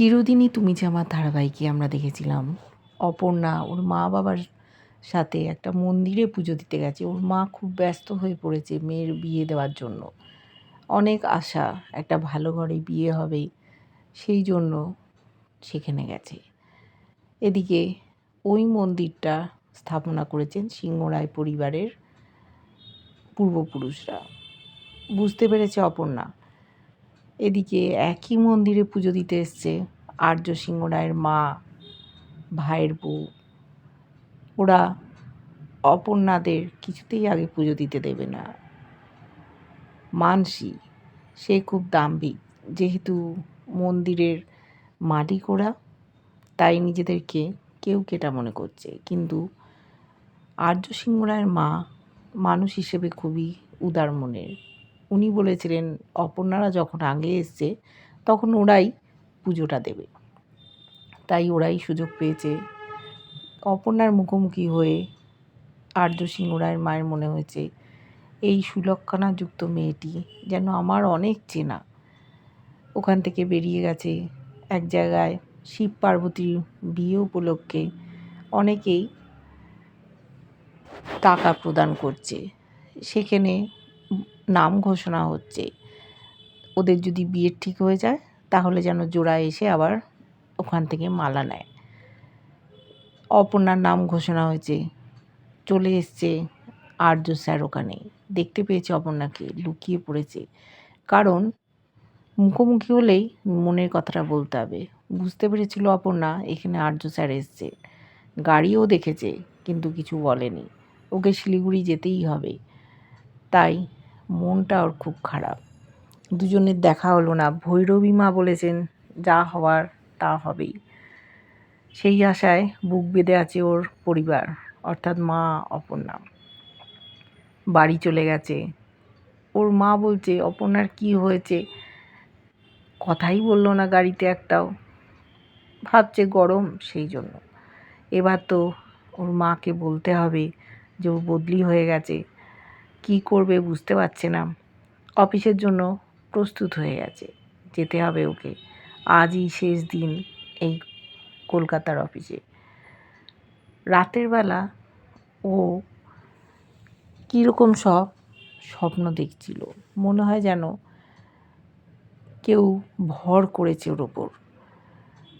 চিরদিনই তুমি যে আমার ধারাবাহিকে আমরা দেখেছিলাম। অপর্ণা, ওর মা বাবার সাথে একটা মন্দিরে পুজো দিতে গেছে। ওর মা খুব ব্যস্ত হয়ে পড়েছে মেয়ের বিয়ে দেওয়ার জন্য। অনেক আশা, একটা ভালো ঘরে বিয়ে হবে, সেই জন্য সেখানে গেছে। এদিকে ওই মন্দিরটা স্থাপনা করেছেন সিংহরায় পরিবারের পূর্বপুরুষরা। বুঝতে পেরেছে অপর্ণা? এদিকে একই মন্দিরে পুজো দিতে এসছে আর্য সিংহ রায়ের মা, ভাইয়ের বউ। ওরা অপর্ণাদের কিছুতেই আগে পুজো দিতে দেবে না। মানসি, সে খুব দাম্ভিক। যেহেতু মন্দিরের মালিক ওরা, তাই নিজেদেরকে কেউ কেটা মনে করছে। কিন্তু আর্য সিংহ রায়ের মা মানুষ হিসেবে খুবই উদার মনের। উনি বলেছিলেন, অপর্ণারা যখন আগে এসছে, তখন ওরাই পুজোটা দেবে। তাই ওরাই সুযোগ পেয়েছে। অপর্ণার মুখোমুখি হয়ে আর্য সিংহ রায়ের মায়ের মনে হয়েছে, এই সুলক্ষণাযুক্ত মেয়েটি যেন আমার অনেক চেনা। ওখান থেকে বেরিয়ে গেছে এক জায়গায় শিব পার্বতীর বিয়ে উপলক্ষে অনেকেই টাকা প্রদান করছে। সেখানে নাম ঘোষণা হচ্ছে। ওদের যদি বিয়ে ঠিক হয়ে যায়, তাহলে যেন জোড়া এসে আবার ওখান থেকে মালা নেয়। অপর্ণার নাম ঘোষণা হয়েছে। চলে এসছে আর্য স্যার ওখানে। দেখতে পেয়েছে অপর্ণাকে, লুকিয়ে পড়েছে। কারণ মুখোমুখি হলেই মনের কথাটা বলতে হবে। বুঝতে পেরেছিল অপর্ণা, এখানে আর্য স্যার এসছে। গাড়িও দেখেছে, কিন্তু কিছু বলেনি। ওকে শিলিগুড়ি যেতেই হবে। তাই মনটা ওর খুব খারাপ। দুজনের দেখা হলো না। ভৈরবী মা বলেছেন, যা হওয়ার তা হবেই। সেই আশায় বুক বেঁধে আছে ওর পরিবার, অর্থাৎ মা অপর্ণা। বাড়ি চলে গেছে। ওর মা বলছে, অপর্ণার কি হয়েছে? কথাই বলল না গাড়িতে একটাও। ভাবছে গরম সেই জন্য। এবার তো ওর মাকে বলতে হবে যে ও বদলি হয়ে গেছে। কি করবে বুঝতে পারছে না। অফিসের জন্য প্রস্তুত হয়ে গেছে। যেতে হবে ওকে। আজই শেষ দিন এই কলকাতার অফিসে। রাতের বেলা ও কীরকম সব স্বপ্ন দেখছিল। মনে হয় যেন কেউ ভর করেছে ওর ওপর।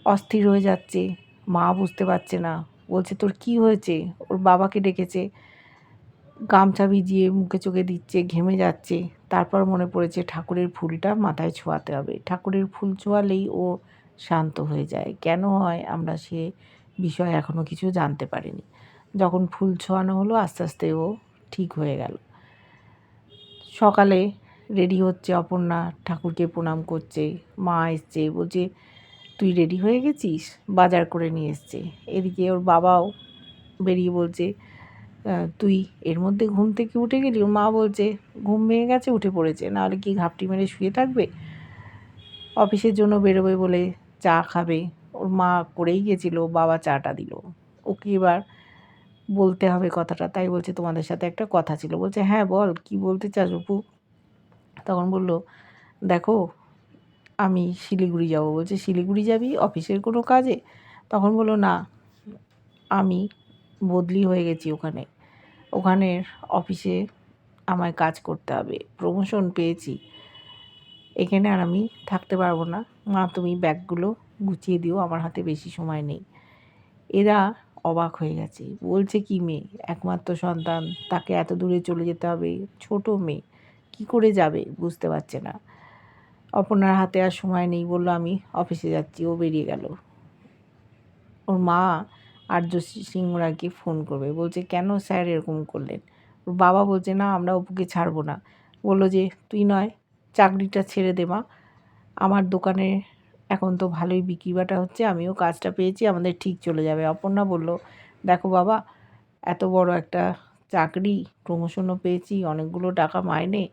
অস্থির হয়ে যাচ্ছে। মা বুঝতে পারছে না। বলছে, তোর কি হয়েছে? ওর বাবাকে ডেকেছে। গামছা ভিজিয়ে মুখে চোখে দিচ্ছে, ঘেমে যাচ্ছে। তারপর মনে পড়েছে ঠাকুরের ফুলটা মাথায় ছোঁয়াতে হবে। ঠাকুরের ফুল ছোঁয়ালেই ও শান্ত হয়ে যায়। কেন হয় আমরা সে বিষয় এখনও কিছু জানতে পারিনি। যখন ফুল ছোঁয়ানো হলো, আস্তে আস্তে ও ঠিক হয়ে গেল। সকালে রেডি হচ্ছে অপর্ণা, ঠাকুরকে প্রণাম করছে, মা এসছে, বলছে, তুই রেডি হয়ে গেছিস? বাজার করে নিয়ে এসছে। এদিকে ওর বাবাও বেরিয়ে বলছে তুই এর মধ্যে ঘুম থেকে উঠে গেলি? ওর মা বলছে, ঘুম ভেঙে গেছে, উঠে পড়েছে। নাহলে কি ঘাপটি মেরে শুয়ে থাকবে? অফিসের জন্য বেরোবে বলে চা খাবে। ওর মা করেই গেছিল, বাবা চাটা দিল। ওকে এবার বলতে হবে কথাটা। তাই বলছে, তোমাদের সাথে একটা কথা ছিল। বলছে হ্যাঁ বল, কি বলতে চাস অপু? তখন বলল, দেখো, আমি শিলিগুড়ি যাব। বলছে, শিলিগুড়ি যাবি অফিসের কোনো কাজে? তখন বলল, না, আমি বদলি হয়ে গেছি ওখানে। ওখানের অফিসে আমায় কাজ করতে হবে। প্রমোশন পেয়েছি। এখানে আর আমি থাকতে পারব না। মা, তুমি ব্যাগগুলো গুছিয়ে দিও, আমার হাতে বেশি সময় নেই। এরা অবাক হয়ে গেছে। বলছে, কি মেয়ে? একমাত্র সন্তান। তাকে এত দূরে চলে যেতে হবে। ছোট মেয়ে। কি করে যাবে? বুঝতে পারছে না। অপর্ণার হাতে আর সময় নেই বলল, আমি অফিসে যাচ্ছি। ও বেরিয়ে গেল। ওর মা আর্য সিংহরাকে ফোন করবে। বলছে, কেন স্যার এরকম করলেন? ওর বাবা বলছে, না, আমরা অপুকে ছাড়বো না। বলল যে, তুই নয়, চাকরিটা ছেড়ে দে মা। আমার দোকানে এখন তো ভালোই বিক্রি বাটা হচ্ছে, আমিও কাজটা পেয়েছি, আমাদের ঠিক চলে যাবে। অপর্ণা বলল, দেখো বাবা, এত বড় একটা চাকরি প্রমোশনও পেয়েছি, অনেকগুলো টাকা মাইনে,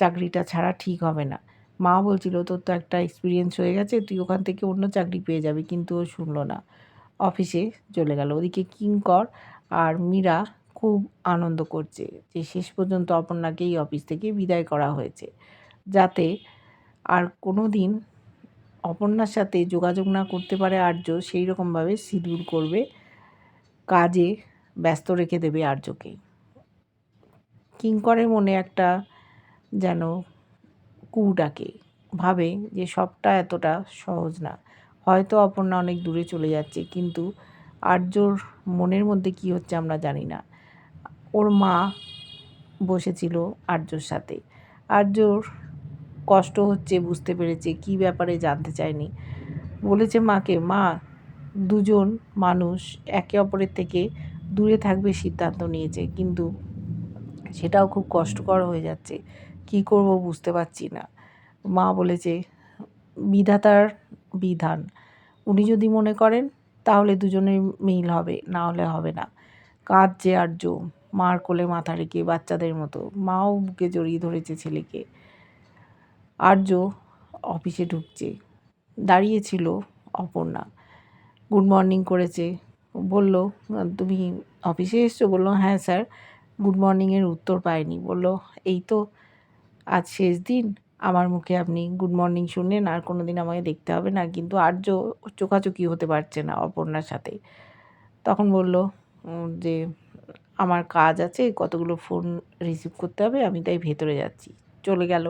চাকরিটা ছাড়া ঠিক হবে না। মা বলছিল, তোর তো একটা এক্সপিরিয়েন্স হয়ে গেছে, তুই ওখান থেকে অন্য চাকরি পেয়ে যাবি। কিন্তু ও শুনলো না। অফিসে চলে গেল। ওদিকে কিঙ্কর আর মীরা খুব আনন্দ করছে যে শেষ পর্যন্ত অপর্ণাকে এই অফিস থেকে বিদায় করা হয়েছে। যাতে আর কোনো দিন অপর্ণার সাথে যোগাযোগ না করতে পারে আর্য, সেই রকমভাবে সিডিউল করবে, কাজে ব্যস্ত রেখে দেবে আর্যকে। কিঙ্করের মনে একটা যেন কু ডাকে, ভাবে যে সবটা এতটা সহজ না। হয়তো অপর্ণা অনেক দূরে চলে যাচ্ছে, কিন্তু আর্যর মনের মধ্যে কি হচ্ছে আমরা জানি না। ওর মা বসেছিল আর্যর সাথে। আর্যর কষ্ট হচ্ছে, বুঝতে পেরেছে, কি ব্যাপারে জানতে চায়নি। বলেছে, মাকে, মা, দুজন মানুষ একে অপরের থেকে দূরে থাকবে সিদ্ধান্ত নিয়েছে, কিন্তু সেটাও খুব কষ্টকর হয়ে যাচ্ছে। কি করব বুঝতে পারছি না। মা বলেছে, বিধাতার বিধান। উনি যদি মনে করেন, তাহলে দুজনের মিল হবে, না হলে হবে না। কাঁদছে আর্য মার কোলে মাথা রেখে বাচ্চাদের মতো, মাও বুকে জড়িয়ে ধরেছে ছেলেকে। আর্য অফিসে ঢুকছে। দাঁড়িয়েছিল অপর্ণা। গুড মর্নিং করেছে। বলল, তুমি অফিসে এসছো? বলল হ্যাঁ স্যার। গুড মর্নিংয়ের উত্তর পায়নি। বলল, এই তো, আজ শেষ দিন। আমার মুখে আপনি গুড মর্নিং শুনলেন আর কোনো দিন আমাকে দেখতে হবে না, কিন্তু আর্য চোখাচোখি হতে পারছে না অপর্ণার সাথে। তখন বলল যে আমার কাজ আছে, কতগুলো ফোন রিসিভ করতে হবে, আমি তাই ভেতরে যাচ্ছি। চলে গেল।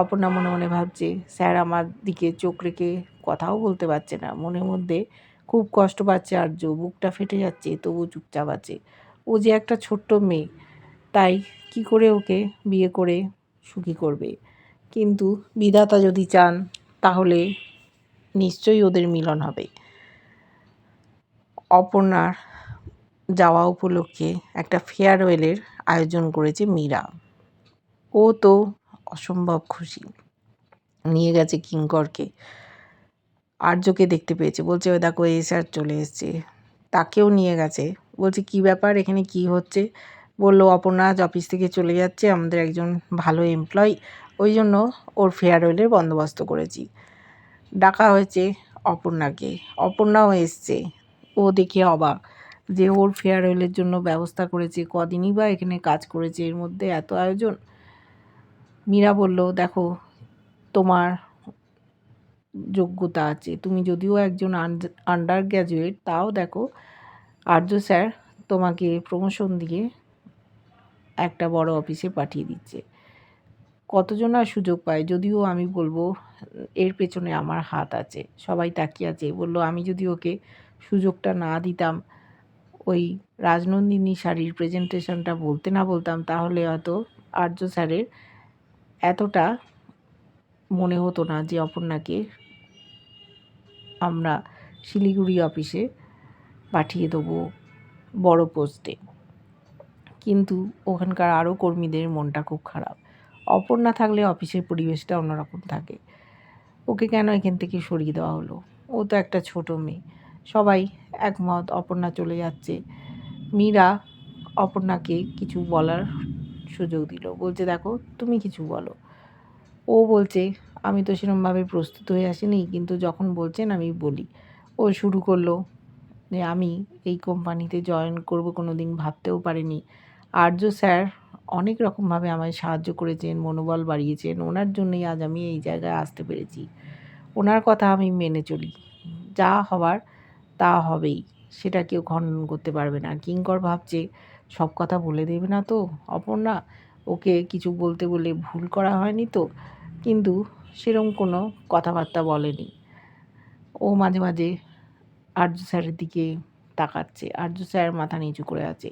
অপর্ণা মনে মনে ভাবছে, স্যার আমার দিকে চোখ রেখে কথাও বলতে পারছে না। মনের মধ্যে খুব কষ্ট পাচ্ছে আর্য, বুকটা ফেটে যাচ্ছে তবু চুপচাপ আছে। ও যে একটা ছোট্ট মেয়ে, তাই কি করে ওকে বিয়ে করে সুখী করবে? কিন্তু বিধাতা যদি চান, তাহলে নিশ্চয়ই ওদের মিলন হবে। অপর্ণার যাওয়া উপলক্ষে একটা ফেয়ারওয়েলের আয়োজন করেছে মীরা। ও তো অসম্ভব খুশি। নিয়ে গেছে কিঙ্করকে। আর্যকে দেখতে পেয়েছে। বলছে, ওই দেখো, এই স্যার চলে এসছে। তাকেও নিয়ে গেছে। বলছে, কি ব্যাপার? এখানে কি হচ্ছে? বলল, অপর্ণা আজ অফিস থেকে চলে যাচ্ছে। আমাদের একজন ভালো এমপ্লয়ি ওই জন্য ওর ফেয়ারওয়েলের বন্দোবস্ত করেছি। ডাকা হয়েছে অপর্ণাকে। অপর্ণাও এসছে। ও দেখে অবাক যে ওর ফেয়ারওয়েলের জন্য ব্যবস্থা করেছে, কদিনই বা এখানে কাজ করেছে, এর মধ্যে এত আয়োজন। মীরা বলল, দেখো, তোমার যোগ্যতা আছে। তুমি যদিও একজন আন্ডার গ্র্যাজুয়েট, তাও দেখো, আর্য স্যার তোমাকে প্রমোশন দিয়ে একটা বড় অফিসে পাঠিয়ে দিচ্ছে। কতজন আর সুযোগ পায়? যদিও আমি বলব, এর পেছনে আমার হাত আছে। সবাই তাকিয়ে আছে। বলল, আমি যদি ওকে সুযোগটা না দিতাম, ওই রাজনন্দিনী শাড়ির প্রেজেন্টেশনটা বলতে না বলতাম, তাহলে হয়তো আর্য স্যারের এতটা মনে হতো না যে অপর্ণাকে আমরা শিলিগুড়ি অফিসে পাঠিয়ে দেবো বড় পোস্টে কিন্তু ওখানকার আরও কর্মীদের মনটা খুব খারাপ। অপর্ণা থাকলে অফিসের পরিবেশটা অন্যরকম থাকে। ওকে কেন এখান থেকে সরিয়ে দেওয়া হলো? ও তো একটা ছোট মেয়ে। সবাই একমত অপর্ণা চলে যাচ্ছে। মীরা অপর্ণাকে কিছু বলার সুযোগ দিল। বলছে, দেখো, তুমি কিছু বলো। ও বলছে, আমি তো সেরকমভাবে প্রস্তুত হয়ে আসিনি, কিন্তু যখন বলছেন আমি বলি। ও শুরু করল যে, আমি এই কোম্পানিতে জয়েন করব কোনো দিন ভাবতেও পারিনি। আর্য স্যার অনেক রকমভাবে আমায় সাহায্য করেছেন, মনোবল বাড়িয়েছেন। ওনার জন্যই আজ আমি এই জায়গায় আসতে পেরেছি। ওনার কথা আমি মেনে চলি। যা হবার তা হবেই, সেটা কেউ খণ্ডন করতে পারবে না। কিঙ্কর ভাবছে, সব কথা বলে দেবে না তো? অপর্ণা, ওকে কিছু বলতে বলে ভুল করা হয়নি তো? কিন্তু সেরম কোনো কথাবার্তা বলেনি। ও মাঝে মাঝে আর্য স্যারের দিকে তাকাচ্ছে। আর্য স্যার মাথা নিচু করে আছে।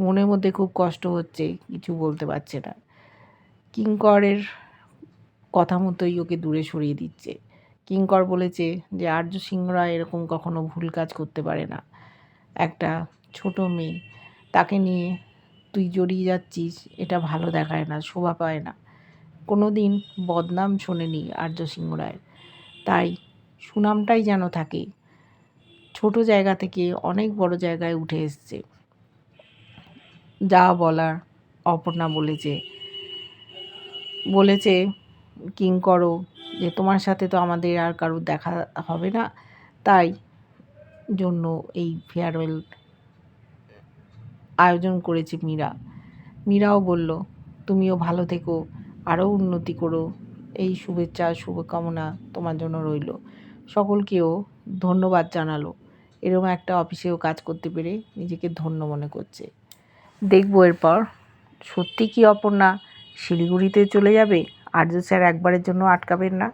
মনের মধ্যে খুব কষ্ট হচ্ছে, কিছু বলতে পারছে না। কিঙ্করের কথা মতোই ওকে দূরে সরিয়ে দিচ্ছে। কিঙ্কর বলেছে যে, আর্য সিংহরা এরকম কখনো ভুল কাজ করতে পারে না। একটা ছোট মেয়ে, তাকে নিয়ে তুই জড়িয়ে যাচ্ছিস, এটা ভালো দেখায় না, শোভা পায় না। কোনো দিন বদনাম শোনেনি আর্য সিংহ তাই সুনামটাই যেন থাকে। ছোট জায়গা থেকে অনেক বড় জায়গায় উঠে এসছে। যা বলার অপর্ণা বলেছে। বলেছে, কিং করো, যে তোমার সাথে তো আমাদের আর কারোর দেখা হবে না। তাই জন্য এই ফেয়ারওয়েল আয়োজন করেছে মীরা। মীরাও বলল, তুমিও ভালো থেকো আরও উন্নতি করো। এই শুভেচ্ছা, শুভকামনা তোমার জন্য রইল। সকলকেও ধন্যবাদ জানালো। এরকম একটা অফিসেও কাজ করতে পেরে নিজেকে ধন্য মনে করছে। দেখব এরপর। সত্যি কি অপর্ণা? শিলিগুড়িতে চলে যাবে? আর্য স্যার একবারের জন্য আটকাবেন না?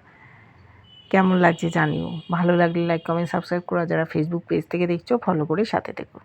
কেমন লাগছে জানিও। ভালো লাগলে লাইক কমেন্ট সাবস্ক্রাইব করা। যারা ফেসবুক পেজ থেকে দেখছ ফলো করে সাথে থেকো।